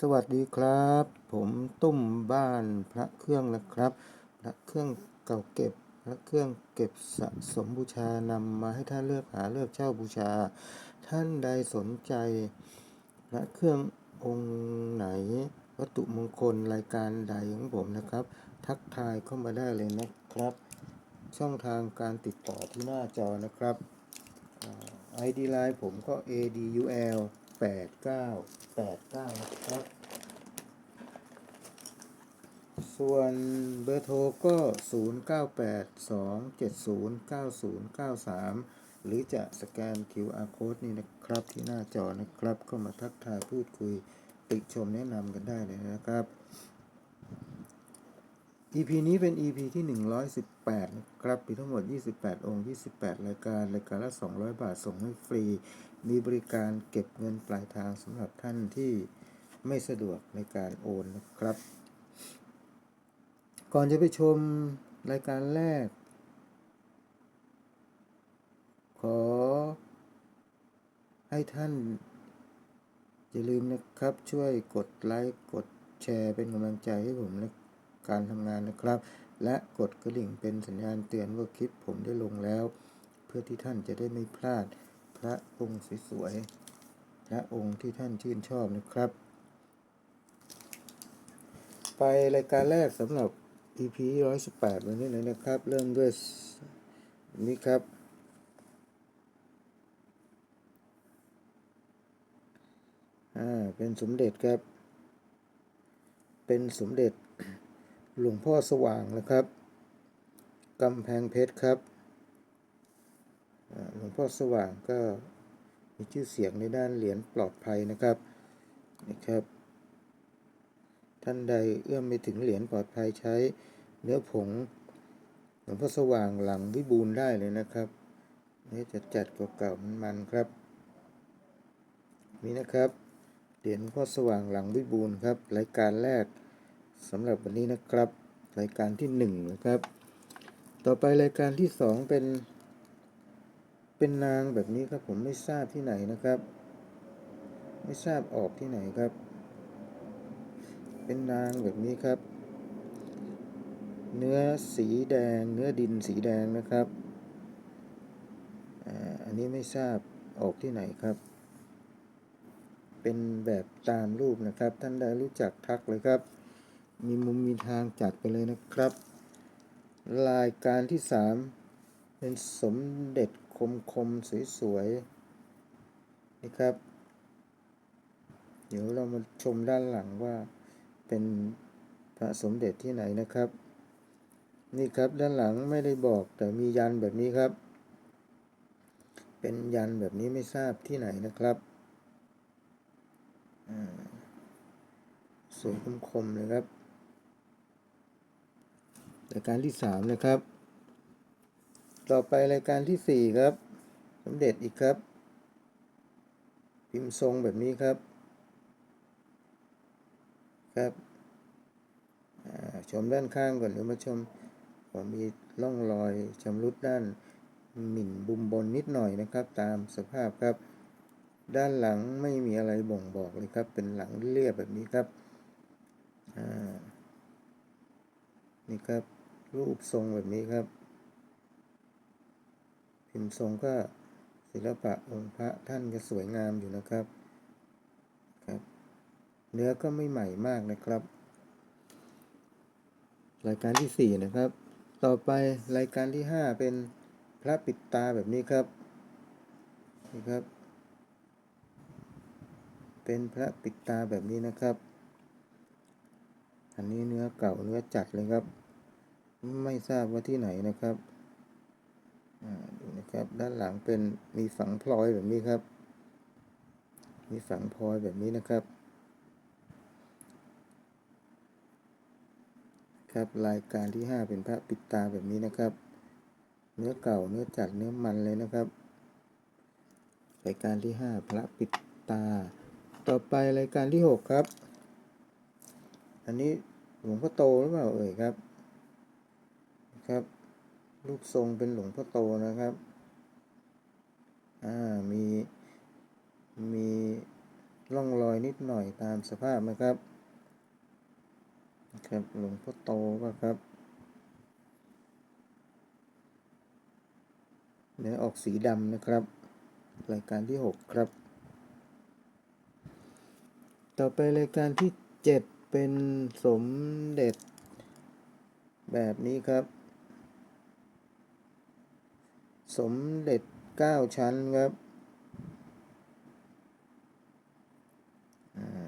สวัสดีครับ ผมตุ้มบ้านพระเครื่องนะครับ พระเครื่องเก่าเก็บ พระเครื่องเก็บสะสมบูชานำมาให้ท่านเลือกหาเลือกเช่าบูชา ท่านใดสนใจ พระเครื่ององค์ไหน วัตถุมงคลรายการใดของผมนะครับ ทักทายเข้ามาได้เลยนะครับ ช่องทางการติดต่อที่หน้าจอนะครับ ID Line ผมก็ ADUL 8989นะครับ ส่วนเบอร์โทรก็0982709093หรือจะสแกน QR Code นี่นะครับที่หน้าจอนะครับก็มาทักทายพูดคุยติชมแนะนำกันได้เลยนะครับ EP นี้เป็น EP ที่ 118 นะครับมีทั้งหมด 28 องค์ 28 รายการ รายการละ 200 บาทส่งให้ฟรี มีบริการเก็บเงินปลายทางสำหรับท่านที่ไม่สะดวกในการโอนนะครับ ก่อนจะไปชมรายการแรก ขอให้ท่าน อย่าลืมนะครับช่วยกดไลค์กดแชร์เป็นกำลังใจให้ผมในการทำงานนะครับ และกดกระดิ่งเป็นสัญญาณเตือนว่าคลิปผมได้ลงแล้ว เพื่อที่ท่านจะได้ไม่พลาด พระองค์สวยๆ พระองค์ที่ท่านชื่นชอบนะครับ ไปรายการแรกสำหรับ EP 118 วันนี้เลยนะครับ เริ่มด้วยนี่ครับ อ่า เป็นสมเด็จครับ เป็นสมเด็จหลวงพ่อสว่างนะครับกำแพงเพชรครับ หลวงพ่อสว่างก็มีชื่อเสียงในด้านเหรียญปลอดภัยนะครับนี่ครับ ท่านใดเอื้อมไปถึงเหรียญปลอดภัยใช้เนื้อผงหลวงพ่อสว่างหลังวิบูลย์ได้เลยนะครับนี่จะจัดเก่าๆมันๆครับนี่นะครับเหรียญหลวงพ่อสว่างหลังวิบูลย์ครับ รายการแรกสำหรับวันนี้นะครับ รายการที่หนึ่งนะครับ ต่อไปรายการที่สองเป็น เป็นนางแบบนี้ครับผมไม่ทราบที่ไหนนะครับ ไม่ทราบออกที่ไหนครับ เป็นนางแบบนี้ครับ เนื้อสีแดง เนื้อดินสีแดงนะครับอ่าอันนี้ไม่ทราบออกที่ไหนครับ เป็นแบบตามรูปนะครับ ท่านใดรู้จักทักเลยครับ มีมุมมีทางจัดไปเลยนะครับ รายการที่สามเป็นสมเด็จ คมคมสวยๆนี่ครับ เดี๋ยวเรามาชมด้านหลังว่าเป็นพระสมเด็จที่ไหนนะครับ นี่ครับด้านหลังไม่ได้บอกแต่มียันแบบนี้ครับ เป็นยันแบบนี้ไม่ทราบที่ไหนนะครับสวยคมๆเลยครับรายการที่สามนะครับ ต่อไปรายการที่สี่ครับสมเด็จอีกครับ พิมพ์ทรงแบบนี้ครับ ครับชมด้านข้างก่อนเดี๋ยวมาชมผมมีร่องรอยชำรุดด้านหมิ่นบุมบนนิดหน่อยนะครับ ตามสภาพครับ ด้านหลังไม่มีอะไรบ่งบอกเลยครับ เป็นหลังเรียบแบบนี้ครับนี่ครับรูปทรงแบบนี้ครับ พิมพ์ทรงก็ศิลปะองค์พระท่านก็สวยงามอยู่นะครับครับ เนื้อก็ไม่ใหม่มากนะครับ รายการที่สี่นะครับ ต่อไปรายการที่ห้าเป็นพระปิดตาแบบนี้ครับนี่ครับ เป็นพระปิดตาแบบนี้นะครับ อันนี้เนื้อเก่าเนื้อจัดเลยครับ ไม่ทราบว่าที่ไหนนะครับ ดูนะครับ ด้านหลังเป็นมีฝังพลอยแบบนี้ครับ มีฝังพลอยแบบนี้นะครับ ครับรายการที่ 5 เป็นพระปิดตาแบบนี้นะครับ เนื้อเก่าเนื้อจัดเนื้อมันเลยนะครับ รายการที่ 5 พระปิดตา ต่อไปรายการที่ 6 ครับ อันนี้หลวงพ่อโตหรือเปล่าเอ่ยครับ ครับ รูปทรงเป็นหลวงพ่อโตนะครับ อ่า มี มีร่องรอยนิดหน่อยตามสภาพนะครับนะครับหลวงพ่อโตก็ครับเนื้อออกสีดำนะครับ รายการที่ 6 ครับ ต่อไปรายการที่ 7 เป็นสมเด็จแบบนี้ครับ สมเด็จ9ชั้นครับ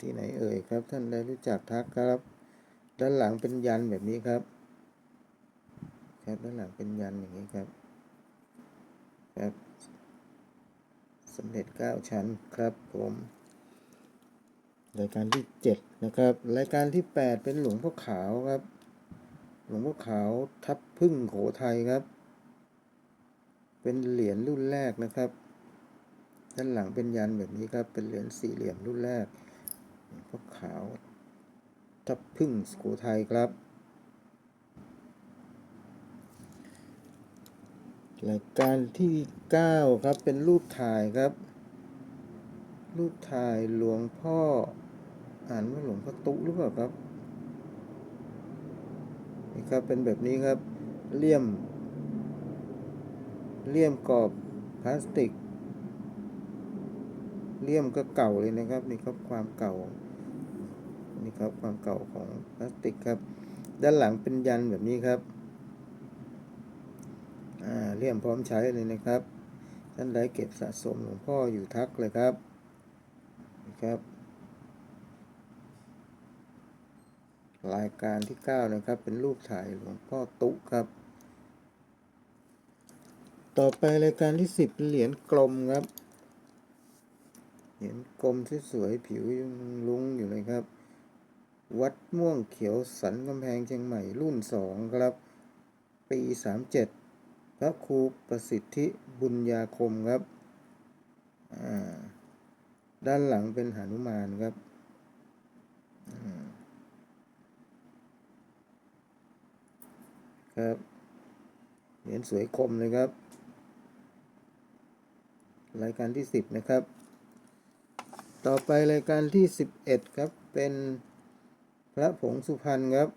ที่ไหนเอ่ยครับ ท่านได้รู้จักทักครับ ด้านหลังเป็นยันแบบนี้ครับ ครับด้านหลังเป็นยันอย่างนี้ครับ ครับสมเด็จ9ชั้นครับผมรายการที่7นะครับรายการที่8เป็นหลวงพ่อขาวครับ หลวงพ่อขาวทับพึ่งโขไทยครับ เป็นเหรียญรุ่นแรกนะครับ ด้านหลังเป็นยันแบบนี้ครับ เป็นเหรียญสี่เหลี่ยมรุ่นแรกหลวงพ่อขาวทับพึ่งโขทัยครับ รายการที่ 9 ครับ เป็นรูปถ่ายครับ รูปถ่ายหลวงพ่อ อ่านว่าหลวงพ่อตุหรือเปล่าครับ นี่ครับ เป็นแบบนี้ครับ เลี่ยม เลี่ยมกรอบพลาสติก เลี่ยมก็เก่าเลยนะครับ นี่ครับความเก่า นี่ครับความเก่าของพลาสติกครับ ด้านหลังเป็นยันแบบนี้ครับอ่าเลี่ยมพร้อมใช้เลยนะครับท่านใดเก็บสะสมหลวงพ่ออยู่ทักเลยครับนะครับ รายการที่ 9 นะครับ เป็นรูปถ่ายหลวงพ่อตุครับ ต่อไปรายการที่10เป็นเหรียญกลมครับ เหรียญกลมสวยๆผิวยังลุงอยู่เลยครับ วัดม่วงเขียวสันกำแพงเชียงใหม่รุ่น2ครับ ปี37พระครูประสิทธิบุญญาคมครับ ด้านหลังเป็นหานุมานครับครับ เหรียญสวยคมเลยครับ รายการที่ 10 นะครับ ต่อไปรายการที่ 11 ครับ เป็นพระผงสุพรรณครับ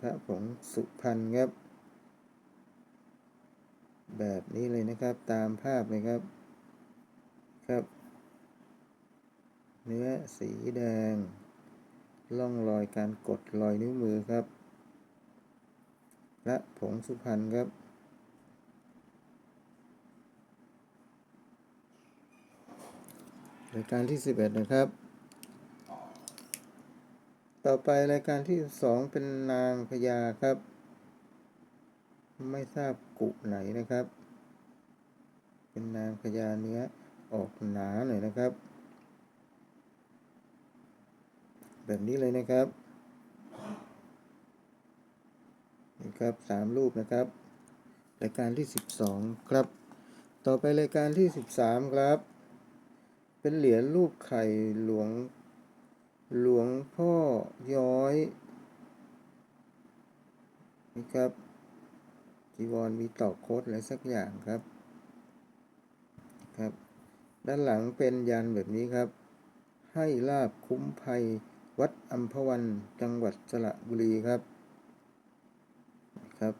พระผงสุพรรณครับ แบบนี้เลยนะครับตามภาพเลยครับครับ เนื้อสีแดงร่องรอยการกดรอยนิ้วมือครับพระผงสุพรรณครับ รายการที่ 11 นะครับ ต่อไปรายการที่2เป็นนางพญาครับ ไม่ทราบกุไหนนะครับ เป็นนางพญาเนื้อออกหนาหน่อยนะครับ แบบนี้เลยนะครับนี่ครับสามรูปนะครับ รายการที่ 12 ครับ ต่อไปรายการที่ 13 ครับ เป็นเหรียญรูปไข่หลวง หลวงพ่อย้อยนี่ครับจีวรมีต่อโคดอะไรสักอย่างครับครับ ด้านหลังเป็นยันแบบนี้ครับ ให้ลาบคุ้มภัย วัดอัมพวันจังหวัดสระบุรีครับครับ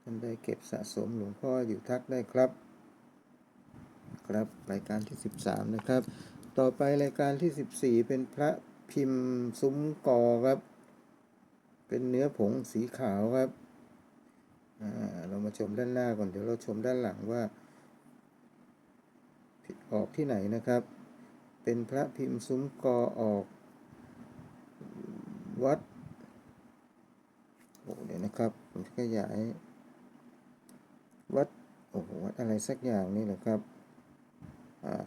ท่านได้เก็บสะสมหลวงพ่ออยู่ทักได้ครับ ครับ รายการที่ 13 นะครับ ต่อไปรายการที่ 14 เป็นพระพิมพ์ซุ้มกอครับ เป็นเนื้อผงสีขาวครับเรามาชมด้านหน้าก่อนเดี๋ยวเราชมด้านหลังว่า ออกที่ไหนนะครับ เป็นพระพิมพ์ซุ้มกอออก วัดโอ้เดี๋ยวนะครับ ผมขยาย วัดโอ้โหวัดอะไรสักอย่างนี่แหละครับ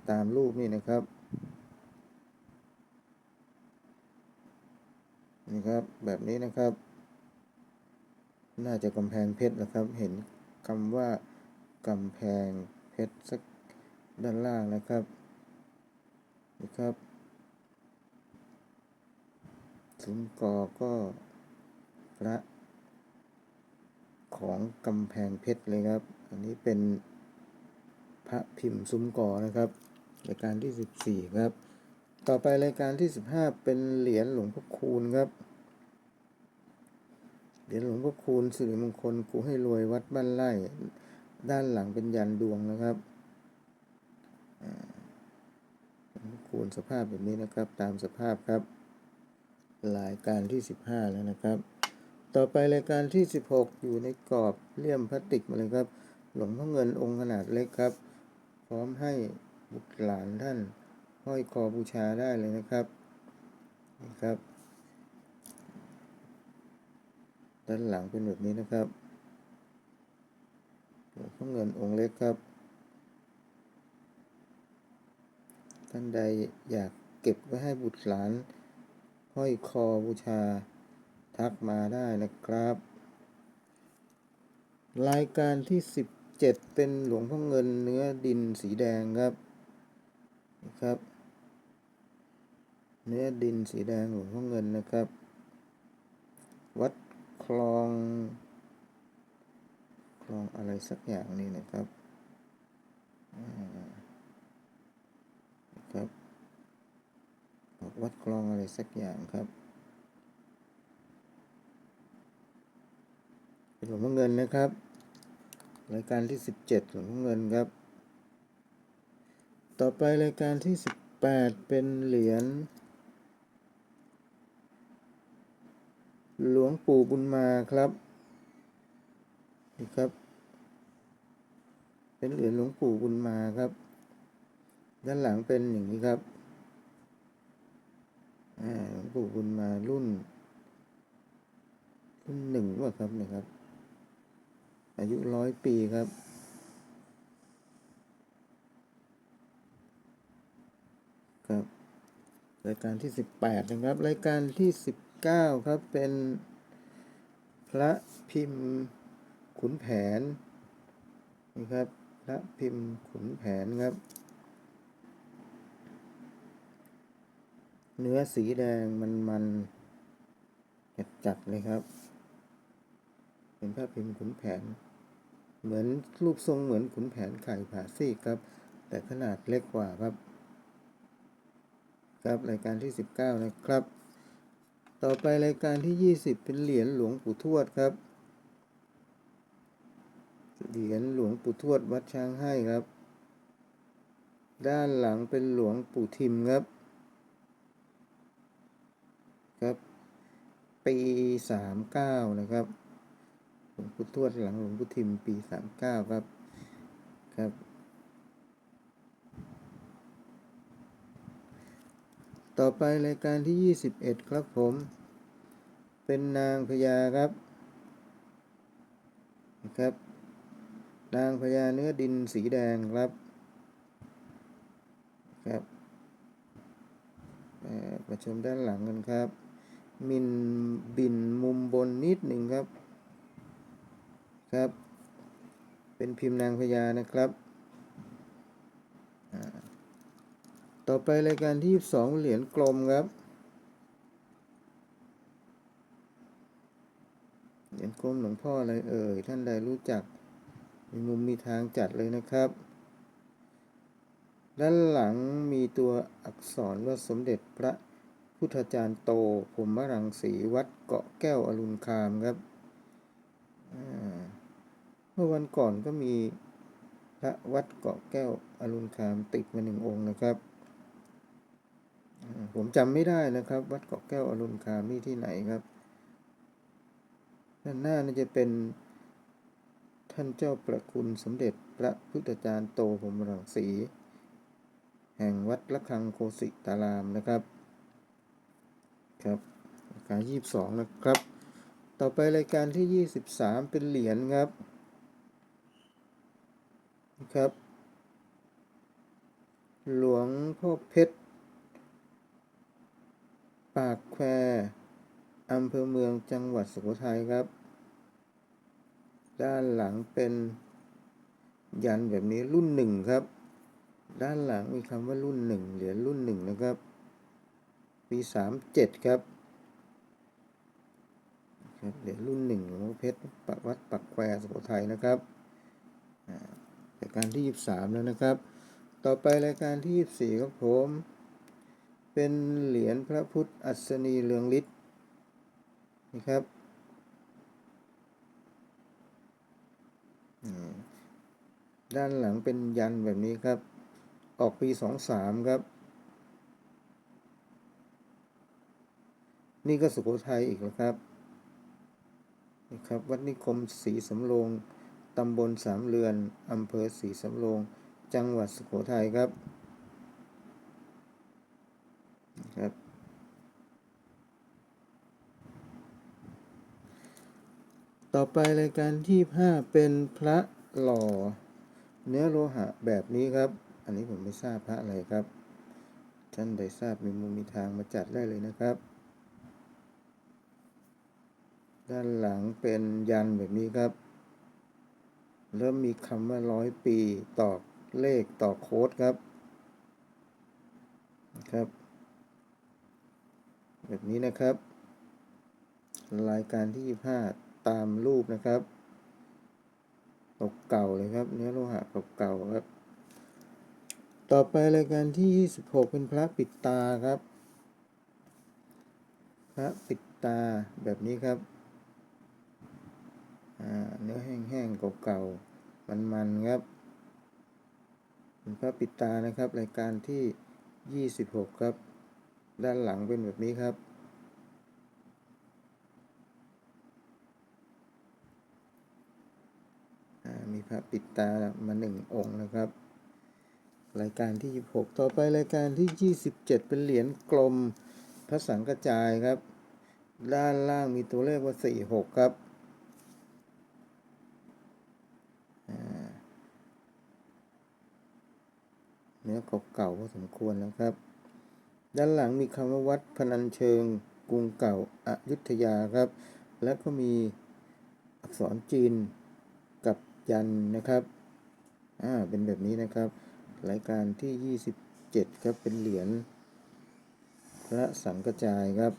ตามรูปนี่นะครับนี่ครับแบบนี้นะครับ น่าจะกำแพงเพชรนะครับ เห็นคำว่ากำแพงเพชรสักด้านล่างนะครับนี่ครับซุ้มกอก็พระของกำแพงเพชรเลยครับ อันนี้เป็น พระพิมพ์ซุ้มกอนะครับรายการที่ 14 ครับ ต่อไปรายการที่ 15 เป็นเหรียญหลวงพ่อคูณครับ เหรียญหลวงพ่อคูณสิริมงคลกูให้รวยวัดบ้านไร่ ด้านหลังเป็นยันดวงนะครับคูณสภาพแบบนี้นะครับตามสภาพครับรายการที่ 15 แล้วนะครับ ต่อไปรายการที่ 16 อยู่ในกรอบเลี่ยมพลาสติกมาเลยครับ หลวงพ่อเงินองค์ขนาดเล็กครับ พร้อมให้บุตรหลานท่านห้อยคอบูชาได้เลยนะครับนี่ครับ ด้านหลังเป็นแบบนี้นะครับหลวงพ่อเงินองค์เล็กครับ ท่านใดอยากเก็บไว้ให้บุตรหลาน ห้อยคอบูชาทักมาได้นะครับ รายการที่17 เป็นหลวงพ่อเงินเนื้อดินสีแดงครับนะครับ เนื้อดินสีแดงหลวงพ่อเงินนะครับ วัดคลองคลองอะไรสักอย่างนี่นะครับนะครับบอกวัดคลองอะไรสักอย่างครับเป็นหลวงพ่อเงินนะครับ รายการที่ 17หลวงพ่อเงินครับ ต่อไปรายการที่ 18 เป็นเหรียญหลวงปู่บุญมาครับนี่ครับ เป็นเหรียญหลวงปู่บุญมาครับ ด้านหลังเป็นอย่างนี้ครับหลวงปู่บุญมารุ่นรุ่นหนึ่งว่าครับนี่ครับ อายุร้อยปีครับ ครับ รายการที่สิบแปดนะครับ รายการที่สิบเก้าครับเป็นพระพิมพ์ขุนแผนนี่ครับพระพิมพ์ขุนแผนครับ เนื้อสีแดงมันมันจัดจัดเลยครับ เป็นพระพิมพ์ขุนแผน เหมือนรูปทรงเหมือนขุนแผนไข่ผ่าซีกครับ แต่ขนาดเล็กกว่าครับ ครับรายการที่ 19 นะครับ ต่อไปรายการที่ 20 เป็นเหรียญหลวงปู่ทวดครับ เหรียญหลวงปู่ทวดวัดช้างให้ครับ ด้านหลังเป็นหลวงปู่ทิมครับ ครับปี 39 นะครับ ลวงปู่ทวดหลังหลวงปู่ทิมปี39ครับ ครับ ต่อไปรายการที่21ครับผม เป็นนางพญาครับนะครับ นางพญาเนื้อดินสีแดงครับครับมาชมด้านหลังกันครับ มินบินมุมบนนิดหนึ่งครับ ครับ เป็นพิมพ์นางพญานะครับต่อไปรายการที่22เหรียญกลมครับ เหรียญกลมหลวงพ่ออะไรเอ่ยท่านใดรู้จัก มีมุมมีทางจัดเลยนะครับ ด้านหลังมีตัวอักษรว่าสมเด็จพระพุทธจารย์โตพรหมรังสีวัดเกาะแก้วอรุณคามครับอ่า มื่อวันก่อนก็มีพระวัดเกาะแก้วอรุณคามติดมาหนึ่งองค์นะครับ ผมจำไม่ได้นะครับ วัดเกาะแก้วอรุณคามนี่ที่ไหนครับด้านหน้านี่จะเป็นท่านเจ้าประคุณสมเด็จพระพุทธจารย์โตพรหมรังสี แห่งวัดละคังโคสิตารามนะครับครับรายการยี่สิบสองนะครับ ต่อไปรายการที่ยี่สิบสามเป็นเหรียญครับ นะครับ หลวงพ่อเพชร ปากแควอำเภอเมืองจังหวัดสุโขทัยครับ ด้านหลังเป็นยันแบบนี้รุ่นหนึ่งครับ ด้านหลังมีคำว่ารุ่นหนึ่งเหรียญรุ่นหนึ่งนะครับ ปีสามเจ็ดครับครับเหรียญรุ่นหนึ่งหลวงพ่อเพชรปักวัดปักแควสุโขทัยนะครับ รายการที่ 23 แล้วนะครับ ต่อไปรายการที่ 24ครับผม เป็นเหรียญพระพุทธอัศนีเรืองฤทธิ์นี่ครับด้านหลังเป็นยันแบบนี้ครับ ออกปี 23 ครับ นี่ก็สุโขทัยอีกแล้วครับนี่ครับ วัดนิคมศรีสำโรง ตำบลสามเรือน อำเภอศรีสำโรง จังหวัดสุโขทัยครับครับต่อไปรายการที่ห้าเป็นพระหล่อ เนื้อโลหะแบบนี้ครับ อันนี้ผมไม่ทราบพระอะไรครับ ท่านใดทราบมีมุมมีทางมาจัดได้เลยนะครับ ด้านหลังเป็นยันแบบนี้ครับ เริ่มมีคำว่าร้อยปีต่อเลขต่อโค้ดครับนะครับ แบบนี้นะครับ รายการที่ 25 ตามรูปนะครับตกเก่าเลยครับ เนื้อโลหะเก่าๆครับ ต่อไปรายการที่ 26 เป็นพระปิดตาครับ พระปิดตาแบบนี้ครับ เนื้อแห้งๆเก่าๆมันๆครับเป็นพระปิดตานะครับ รายการที่ 26 ครับ ด้านหลังเป็นแบบนี้ครับ มีพระปิดตามาหนึ่งองค์นะครับ รายการที่ 26 ต่อไปรายการที่ 27 เป็นเหรียญกลมพระสังกระจายครับ ด้านล่างมีตัวเลขว่า46 ครับ เนื้อเก่าๆพอสมควรแล้วครับ ด้านหลังมีคำว่าวัดพนัญเชิงกรุงเก่าอายุทยาครับ แล้วก็มีอักษรจีนกับยันนะครับอ่าเป็นแบบนี้นะครับรายการที่ 27 ครับเป็นเหรียญพระสังกจายครับ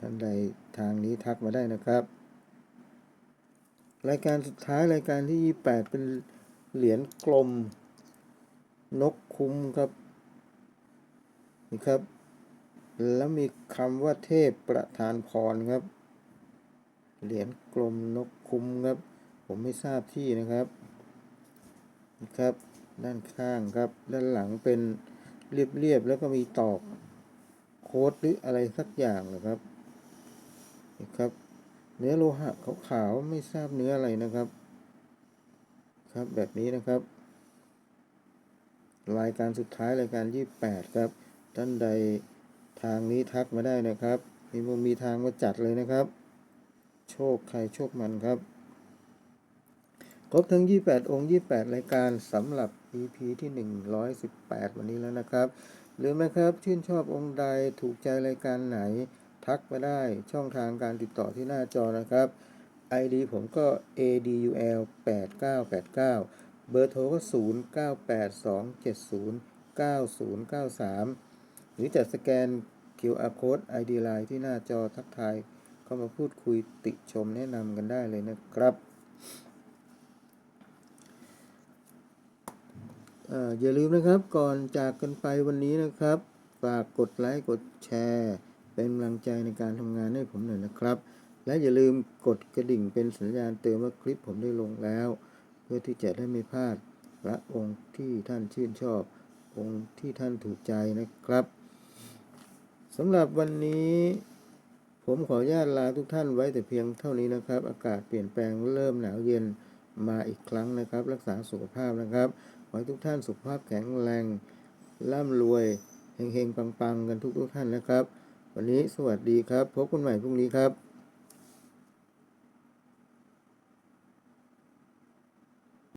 ท่านใดทางนี้ทักมาได้นะครับ รายการสุดท้ายรายการที่ 28 เป็น เหรียญกลม นกคุ้มครับ นี่ครับ แล้วมีคำว่าเทพประธานพรครับ เหรียญกลมนกคุ้มครับ ผมไม่ทราบที่นะครับนี่ครับ ด้านข้างครับ ด้านหลังเป็นเรียบๆแล้วก็มีตอกโค้ดหรืออะไรสักอย่างนะครับนี่ครับ เนื้อโลหะขาวๆไม่ทราบเนื้ออะไรนะครับ ครับแบบนี้นะครับรายการสุดท้ายรายการ28ครับ ท่านใดทางนี้ทักมาได้นะครับ มีมุมมีทางมาจัดเลยนะครับ โชคใครโชคมันครับ ครบทั้ง 28 องค์ 28 รายการสำหรับ EP ที่ 118 วันนี้แล้วนะครับ หรือไหมครับชื่นชอบองค์ใดถูกใจรายการไหน ทักมาได้ช่องทางการติดต่อที่หน้าจอนะครับ ID ผมก็ adul 8989 เบอร์โทรก็ 0982709093 หรือจะสแกน QR Code ID Line ที่หน้าจอทักทายเข้ามาพูดคุยติชมแนะนำกันได้เลยนะครับอย่าลืมนะครับก่อนจากกันไปวันนี้นะครับ ฝากกดไลค์กดแชร์ เป็นกำลังใจในการทำงานให้ผมหน่อยนะครับ และอย่าลืมกดกระดิ่งเป็นสัญญาณเตือนว่าคลิปผมได้ลงแล้ว เพื่อที่จะได้ไม่พลาดพระองค์ที่ท่านชื่นชอบ องค์ที่ท่านถูกใจนะครับสำหรับวันนี้ ผมขออนุญาตลาทุกท่านไว้แต่เพียงเท่านี้นะครับ อากาศเปลี่ยนแปลงเริ่มหนาวเย็นมาอีกครั้งนะครับ รักษาสุขภาพนะครับขอให้ทุกท่านสุขภาพแข็งแรงร่ำรวยเฮงๆปังๆ กันทุกๆท่านนะครับ วันนี้สวัสดีครับ พบกันใหม่พรุ่งนี้ครับ